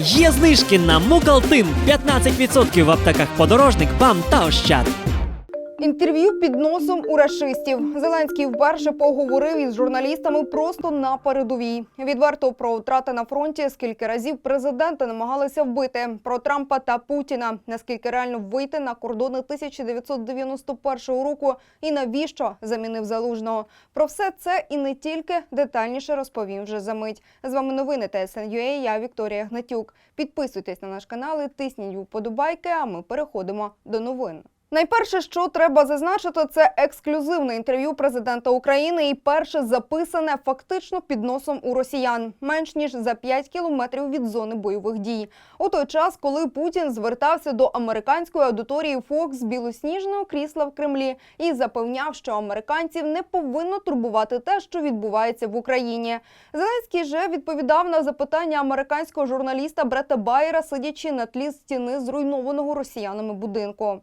Є знижки на Мукалтин 15% в аптеках подорожник, БАМ та Ощад. Інтерв'ю під носом у рашистів. Зеленський вперше поговорив із журналістами просто на передовій. Відверто про втрати на фронті, скільки разів президента намагалися вбити, про Трампа та Путіна, наскільки реально вийти на кордони 1991 року і навіщо замінив залужного. Про все це і не тільки детальніше розповім вже за мить. З вами новини ТСН.UA, я Вікторія Гнатюк. Підписуйтесь на наш канал і тисніть вподобайки, а ми переходимо до новин. Найперше, що треба зазначити, це ексклюзивне інтерв'ю президента України і перше записане фактично під носом у росіян, менш ніж за 5 кілометрів від зони бойових дій. У той час, коли Путін звертався до американської аудиторії Fox з білосніжного крісла в Кремлі і запевняв, що американців не повинно турбувати те, що відбувається в Україні. Зеленський же відповідав на запитання американського журналіста Брета Байера, сидячи на тлі стіни зруйнованого росіянами будинку.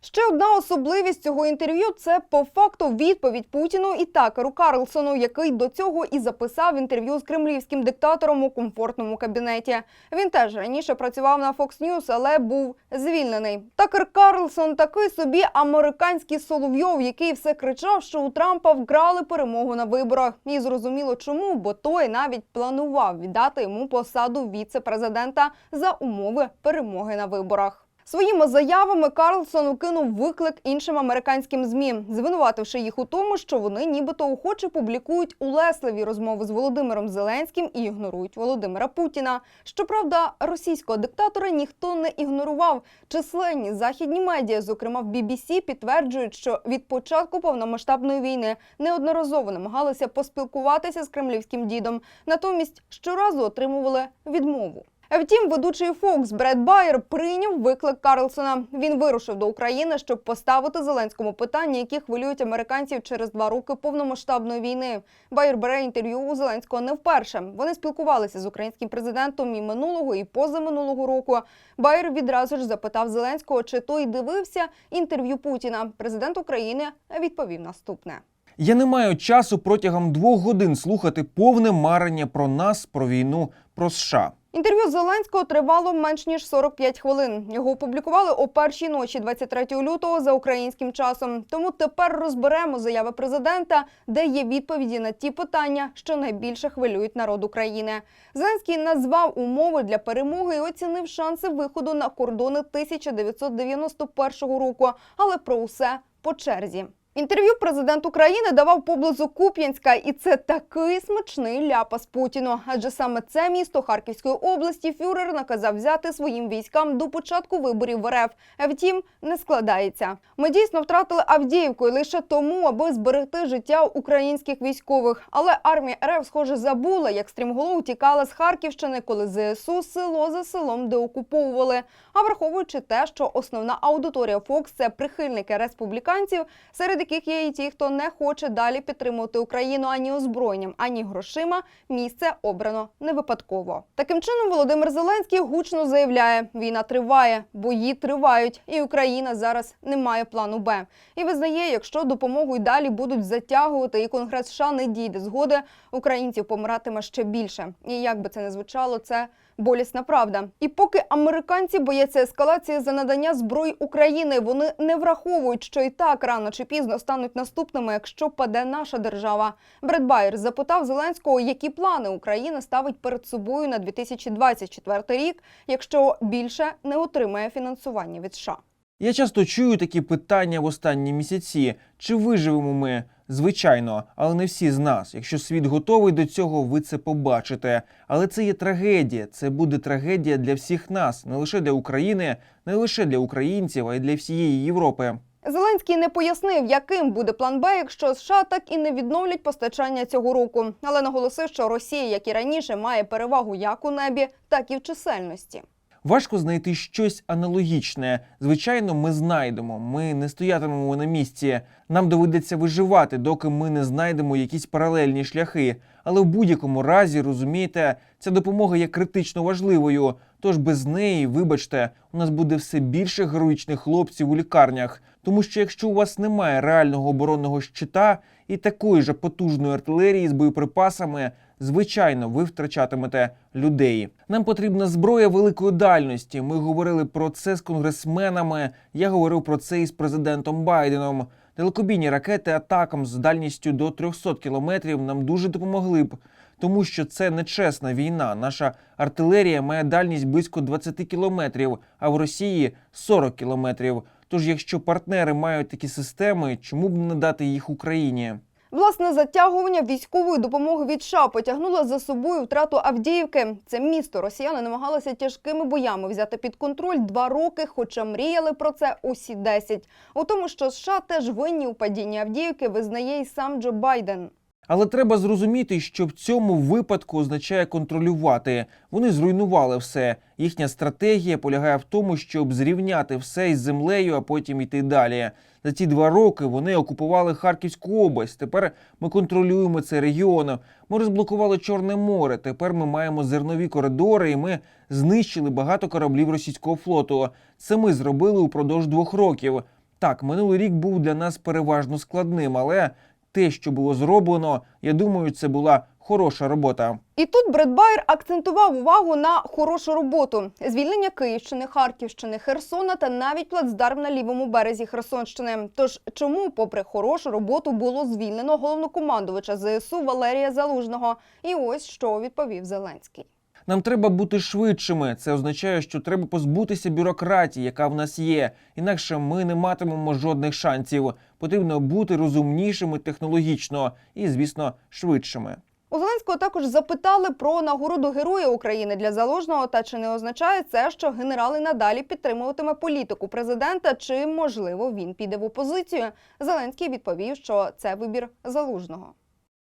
Ще одна особливість цього інтерв'ю це по факту відповідь Путіну і Такеру Карлсону, який до цього і записав інтерв'ю з кремлівським диктатором у комфортному кабінеті. Він теж раніше працював на Fox News, але був звільнений. Такер Карлсон такий собі американський Соловйов, який все кричав, що у Трампа вкрали перемогу на виборах. І зрозуміло чому, бо той навіть планував віддати йому посаду віце-президента за умови перемоги на виборах. Своїми заявами Карлсон укинув виклик іншим американським змі, звинувативши їх у тому, що вони нібито охоче публікують улесливі розмови з Володимиром Зеленським і ігнорують Володимира Путіна. Щоправда, російського диктатора ніхто не ігнорував. Численні західні медіа, зокрема в BBC, підтверджують, що від початку повномасштабної війни неодноразово намагалися поспілкуватися з кремлівським дідом, натомість щоразу отримували відмову. Втім, ведучий Фокс Бред Байер прийняв виклик Карлсона. Він вирушив до України, щоб поставити Зеленському питання, які хвилюють американців через два роки повномасштабної війни. Байер бере інтерв'ю у Зеленського не вперше. Вони спілкувалися з українським президентом і минулого, і позаминулого року. Байер відразу ж запитав Зеленського, чи той дивився інтерв'ю Путіна. Президент України відповів наступне. Я не маю часу протягом двох годин слухати повне марення про нас, про війну, про США. Інтерв'ю Зеленського тривало менш ніж 45 хвилин. Його опублікували о першій ночі 23 лютого за українським часом. Тому тепер розберемо заяви президента, де є відповіді на ті питання, що найбільше хвилюють народ України. Зеленський назвав умови для перемоги і оцінив шанси виходу на кордони 1991 року. Але про усе по черзі. Інтерв'ю президент України давав поблизу Куп'янська, і це такий смачний ляпас Путіну. Адже саме це місто Харківської області фюрер наказав взяти своїм військам до початку виборів в РФ. Втім, не складається. Ми дійсно втратили Авдіївку і лише тому, аби зберегти життя українських військових. Але армія РФ, схоже, забула, як стрімголов тікала з Харківщини, коли ЗСУ село за селом деокуповували. А враховуючи те, що основна аудиторія Фокс це прихильники республіканців, серед яких є і ті, хто не хоче далі підтримувати Україну ані озброєнням, ані грошима. Місце обрано не випадково. Таким чином, Володимир Зеленський гучно заявляє: війна триває, бої тривають, і Україна зараз не має плану Б. І визнає, якщо допомогу й далі будуть затягувати, і Конгрес США не дійде згоди, українців помиратиме ще більше. І як би це не звучало, це болісна правда. І поки американці бояться ескалації за надання зброї України, вони не враховують, що і так рано чи пізно стануть наступними, якщо паде наша держава. Бред Байер запитав Зеленського, які плани Україна ставить перед собою на 2024 рік, якщо більше не отримає фінансування від США. Я часто чую такі питання в останні місяці: чи виживемо ми? Звичайно, але не всі з нас. Якщо світ готовий до цього, ви це побачите. Але це є трагедія. Це буде трагедія для всіх нас, не лише для України, не лише для українців, а й для всієї Європи. Зеленський не пояснив, яким буде план Б, якщо США так і не відновлять постачання цього року, але наголосив, що Росія, як і раніше, має перевагу як у небі, так і в чисельності. Важко знайти щось аналогічне. Звичайно, ми знайдемо. Ми не стоятимемо на місці. Нам доведеться виживати, доки ми не знайдемо якісь паралельні шляхи. Але в будь-якому разі, розумієте, ця допомога є критично важливою. Тож без неї, вибачте, у нас буде все більше героїчних хлопців у лікарнях. Тому що якщо у вас немає реального оборонного щита і такої ж потужної артилерії з боєприпасами, звичайно, ви втрачатимете людей. Нам потрібна зброя великої дальності. Ми говорили про це з конгресменами. Я говорив про це із президентом Байденом. Далекобійні ракети атакам з дальністю до 300 кілометрів нам дуже допомогли б, тому що це нечесна війна. Наша артилерія має дальність близько 20 кілометрів, а в Росії 40 кілометрів. Тож, якщо партнери мають такі системи, чому б не дати їх Україні? Власне затягування військової допомоги від США потягнуло за собою втрату Авдіївки. Це місто росіяни намагалися тяжкими боями взяти під контроль два роки, хоча мріяли про це усі 10. У тому, що США теж винні у падінні Авдіївки, визнає й сам Джо Байден. Але треба зрозуміти, що в цьому випадку означає контролювати. Вони зруйнували все. Їхня стратегія полягає в тому, щоб зрівняти все із землею, а потім йти далі. За ці два роки вони окупували Харківську область. Тепер ми контролюємо цей регіон. Ми розблокували Чорне море. Тепер ми маємо зернові коридори, і ми знищили багато кораблів російського флоту. Це ми зробили упродовж двох років. Так, минулий рік був для нас переважно складним, але те, що було зроблено, я думаю, це була хороша робота. І тут Бред Байер акцентував увагу на хорошу роботу: звільнення Київщини, Харківщини, Херсона та навіть плацдарм на лівому березі Херсонщини. Тож чому, попри хорошу роботу, було звільнено головнокомандувача ЗСУ Валерія Залужного? І ось що відповів Зеленський. Нам треба бути швидшими. Це означає, що треба позбутися бюрократії, яка в нас є. Інакше ми не матимемо жодних шансів. Потрібно бути розумнішими технологічно і, звісно, швидшими. У Зеленського також запитали про нагороду Героя України для Залужного. Та чи не означає це, що генерал і надалі підтримуватиме політику президента, чи можливо він піде в опозицію? Зеленський відповів, що це вибір залужного.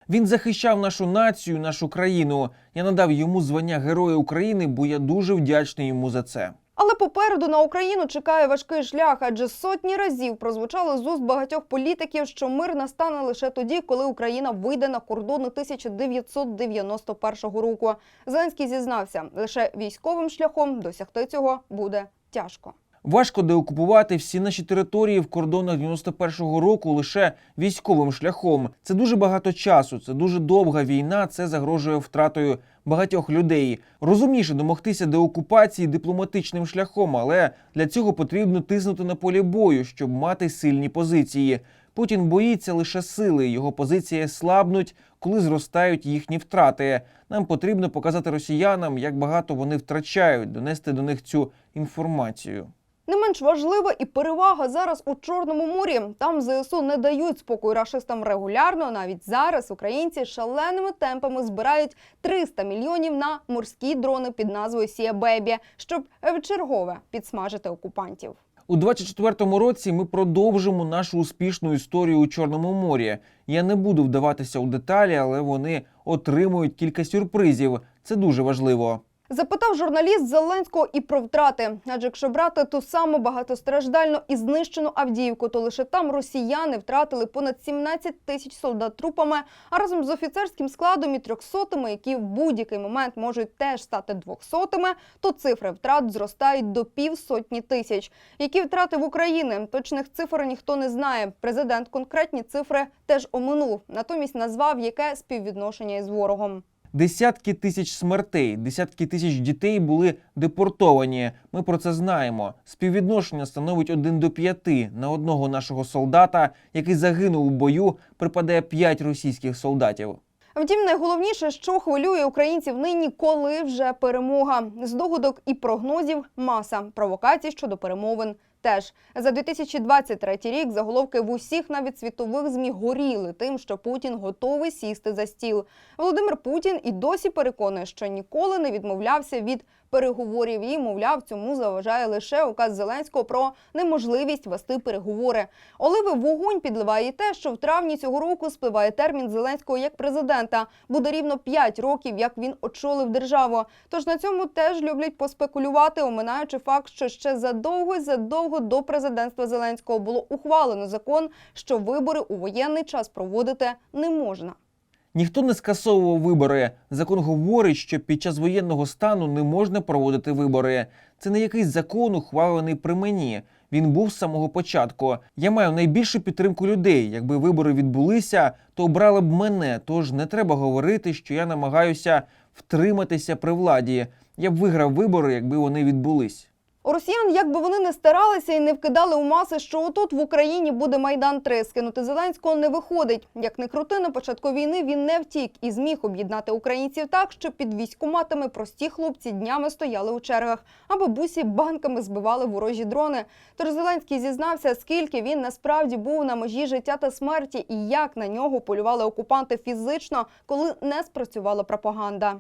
Він захищав нашу націю, нашу країну. Я надав йому звання Героя України, бо я дуже вдячний йому за це. Але попереду на Україну чекає важкий шлях, адже сотні разів прозвучало з уст багатьох політиків, що мир настане лише тоді, коли Україна вийде на кордони 1991 року. Зеленський зізнався, лише військовим шляхом досягти цього буде тяжко. Важко деокупувати всі наші території в кордонах 91-го року лише військовим шляхом. Це дуже багато часу, це дуже довга війна. Це загрожує втратою багатьох людей. Розумніше домогтися деокупації дипломатичним шляхом, але для цього потрібно тиснути на полі бою, щоб мати сильні позиції. Путін боїться лише сили. Його позиції слабнуть, коли зростають їхні втрати. Нам потрібно показати росіянам, як багато вони втрачають, донести до них цю інформацію. Не менш важлива і перевага зараз у Чорному морі. Там ЗСУ не дають спокою рашистам регулярно. Навіть зараз українці шаленими темпами збирають 300 мільйонів на морські дрони під назвою Сія Бебі, щоб вчергове підсмажити окупантів. У 24-му році ми продовжимо нашу успішну історію у Чорному морі. Я не буду вдаватися у деталі, але вони отримують кілька сюрпризів. Це дуже важливо. Запитав журналіст Зеленського і про втрати. Адже якщо брати ту саму багатостраждальну і знищену Авдіївку, то лише там росіяни втратили понад 17 тисяч солдат трупами, а разом з офіцерським складом і трьохсотими, які в будь-який момент можуть теж стати двохсотими, то цифри втрат зростають до півсотні тисяч. Які втрати в Україні? Точних цифр ніхто не знає. Президент конкретні цифри теж оминув, натомість назвав яке співвідношення із ворогом. Десятки тисяч смертей, десятки тисяч дітей були депортовані. Ми про це знаємо. Співвідношення становить 1 до 5. На одного нашого солдата, який загинув у бою, припадає 5 російських солдатів. Втім, найголовніше, що хвилює українців нині, коли вже перемога. Здогадок і прогнозів маса провокацій щодо перемовин. Теж за 2023 рік заголовки в усіх навіть світових змі горіли тим, що Путін готовий сісти за стіл. Володимир Путін і досі переконує, що ніколи не відмовлявся від переговорів. І мовляв, цьому заважає лише указ Зеленського про неможливість вести переговори. Оливи вогонь підливає те, що в травні цього року спливає термін Зеленського як президента. Буде рівно 5 років, як він очолив державу. Тож на цьому теж люблять поспекулювати, оминаючи факт, що ще задовго й задовго до президентства Зеленського було ухвалено закон, що вибори у воєнний час проводити не можна. Ніхто не скасовував вибори. Закон говорить, що під час воєнного стану не можна проводити вибори. Це не якийсь закон, ухвалений при мені. Він був з самого початку. Я маю найбільшу підтримку людей. Якби вибори відбулися, то обрали б мене. Тож не треба говорити, що я намагаюся втриматися при владі. Я б виграв вибори, якби вони відбулись. Росіян, як би вони не старалися і не вкидали у маси, що отут в Україні буде майдан 3 скинути Зеленського не виходить. Як не крути, на початку війни він не втік і зміг об'єднати українців так, що під військоматами прості хлопці днями стояли у чергах, а бабусі банками збивали ворожі дрони. Тож Зеленський зізнався, скільки він насправді був на межі життя та смерті, і як на нього полювали окупанти фізично, коли не спрацювала пропаганда.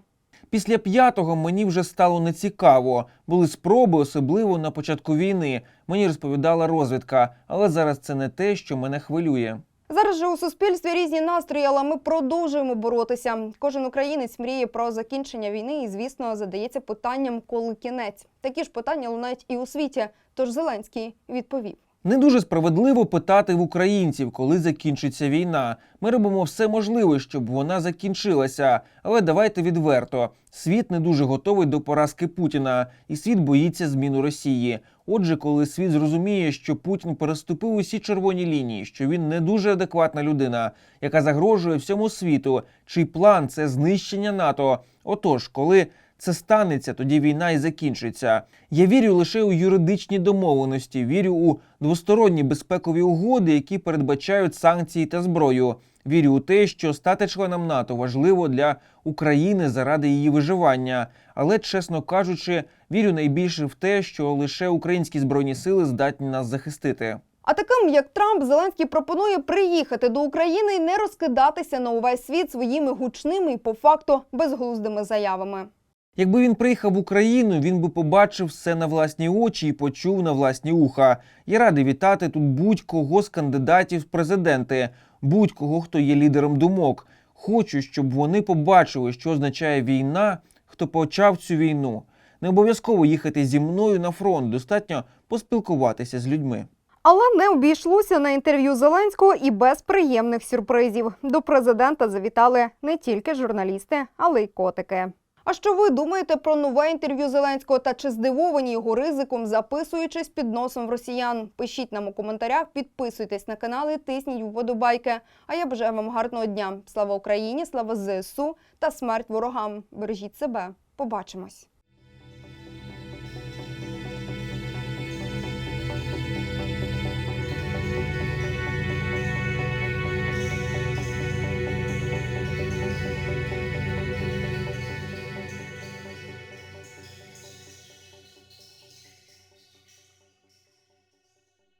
Після п'ятого мені вже стало нецікаво. Були спроби, особливо на початку війни. Мені розповідала розвідка, але зараз це не те, що мене хвилює. Зараз же у суспільстві різні настрої, але ми продовжуємо боротися. Кожен українець мріє про закінчення війни і, звісно, задається питанням, коли кінець. Такі ж питання лунають і у світі. Тож Зеленський відповів. Не дуже справедливо питати в українців, коли закінчиться війна. Ми робимо все можливе, щоб вона закінчилася. Але давайте відверто: світ не дуже готовий до поразки Путіна, і світ боїться зміну Росії. Отже, коли світ зрозуміє, що Путін переступив усі червоні лінії, що він не дуже адекватна людина, яка загрожує всьому світу, чий план це знищення НАТО. Отож, коли це станеться, тоді війна і закінчиться. Я вірю лише у юридичні домовленості, вірю у двосторонні безпекові угоди, які передбачають санкції та зброю. Вірю у те, що стати членом НАТО важливо для України заради її виживання. Але, чесно кажучи, вірю найбільше в те, що лише українські збройні сили здатні нас захистити. А таким, як Трамп, Зеленський пропонує приїхати до України і не розкидатися на увесь світ своїми гучними і по факту безглуздими заявами. Якби він приїхав в Україну, він би побачив все на власні очі і почув на власні уха. Я радий вітати тут будь-кого з кандидатів в президенти, будь-кого, хто є лідером думок. Хочу, щоб вони побачили, що означає війна, хто почав цю війну. Не обов'язково їхати зі мною на фронт, достатньо поспілкуватися з людьми. Але не обійшлося на інтерв'ю Зеленського і без приємних сюрпризів. До президента завітали не тільки журналісти, але й котики. А що ви думаєте про нове інтерв'ю Зеленського та чи здивовані його ризиком, записуючись під носом в росіян? Пишіть нам у коментарях, підписуйтесь на канали, тисніть вподобайки. А я бажаю вам гарного дня. Слава Україні, слава ЗСУ та смерть ворогам. Бережіть себе. Побачимось.